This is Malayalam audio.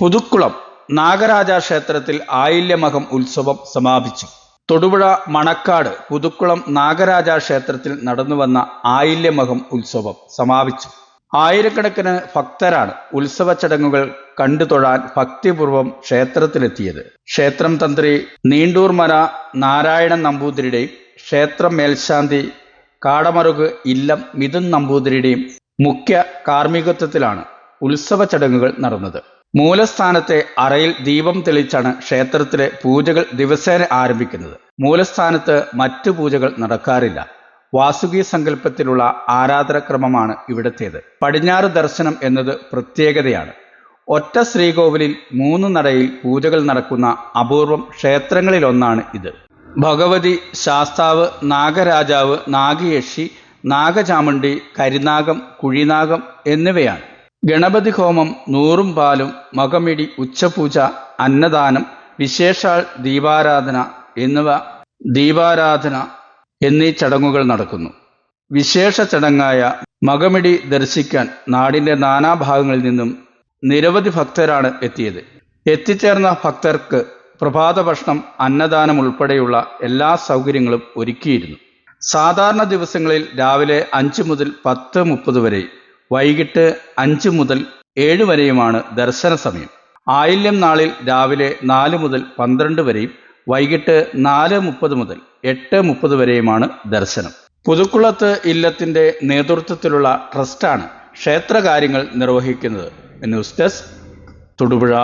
പുതുക്കുളം നാഗരാജ ക്ഷേത്രത്തിൽ ആയില്യമകം ഉത്സവം സമാപിച്ചു. തൊടുപുഴ മണക്കാട് പുതുക്കുളം നാഗരാജ ക്ഷേത്രത്തിൽ നടന്നുവന്ന ആയില്യമകം ഉത്സവം സമാപിച്ചു. ആയിരക്കണക്കിന് ഭക്തരാണ് ഉത്സവ ചടങ്ങുകൾ കണ്ടു തൊഴാൻ ഭക്തിപൂർവം ക്ഷേത്രത്തിലെത്തിയത്. ക്ഷേത്രം തന്ത്രി നീണ്ടൂർമര നാരായണൻ നമ്പൂതിരിയുടെയും ക്ഷേത്രം മേൽശാന്തി കാടമറുക് ഇല്ലം മിഥുൻ നമ്പൂതിരിയുടെയും മുഖ്യ കാർമ്മികത്വത്തിലാണ് ഉത്സവ ചടങ്ങുകൾ നടന്നത്. മൂലസ്ഥാനത്തെ അറയിൽ ദീപം തെളിച്ചാണ് ക്ഷേത്രത്തിലെ പൂജകൾ ദിവസേന ആരംഭിക്കുന്നത്. മൂലസ്ഥാനത്ത് മറ്റു പൂജകൾ നടക്കാറില്ല. വാസുകി സങ്കല്പത്തിലുള്ള ആരാധനക്രമമാണ് ഇവിടത്തേത്. പടിഞ്ഞാറ് ദർശനം എന്നത് പ്രത്യേകതയാണ്. ഒറ്റ ശ്രീകോവിലിൽ മൂന്ന് നടയിൽ പൂജകൾ നടക്കുന്ന അപൂർവം ക്ഷേത്രങ്ങളിലൊന്നാണ് ഇത്. ഭഗവതി ശാസ്താവ് നാഗരാജാവ് നാഗയക്ഷി നാഗചാമുണ്ടി കരിനാഗം കുഴിനാഗം എന്നിവയാണ്. ഗണപതി ഹോമം നൂറും പാലും മകമിടി ഉച്ചപൂജ അന്നദാനം വിശേഷാൽ ദീപാരാധന എന്നിവ ദീപാരാധന എന്നീ ചടങ്ങുകൾ നടക്കുന്നു. വിശേഷ ചടങ്ങായ മകമിടി ദർശിക്കാൻ നാടിന്റെ നാനാഭാഗങ്ങളിൽ നിന്നും നിരവധി ഭക്തരാണ് എത്തിയത്. എത്തിച്ചേർന്ന ഭക്തർക്ക് പ്രഭാത ഭക്ഷണം അന്നദാനം ഉൾപ്പെടെയുള്ള എല്ലാ സൗകര്യങ്ങളും ഒരുക്കിയിരുന്നു. സാധാരണ ദിവസങ്ങളിൽ രാവിലെ അഞ്ച് മുതൽ പത്ത് മുപ്പത് വരെ വൈകിട്ട് അഞ്ച് മുതൽ ഏഴ് വരെയുമാണ് ദർശന സമയം. ആയില്യം നാളിൽ രാവിലെ നാല് മുതൽ പന്ത്രണ്ട് വരെയും വൈകിട്ട് നാല് മുപ്പത് മുതൽ എട്ട് മുപ്പത് വരെയുമാണ് ദർശനം. പുതുക്കുളത്ത് ഇല്ലത്തിന്റെ നേതൃത്വത്തിലുള്ള ട്രസ്റ്റാണ് ക്ഷേത്രകാര്യങ്ങൾ നിർവഹിക്കുന്നത്. News desk Thodupuzha.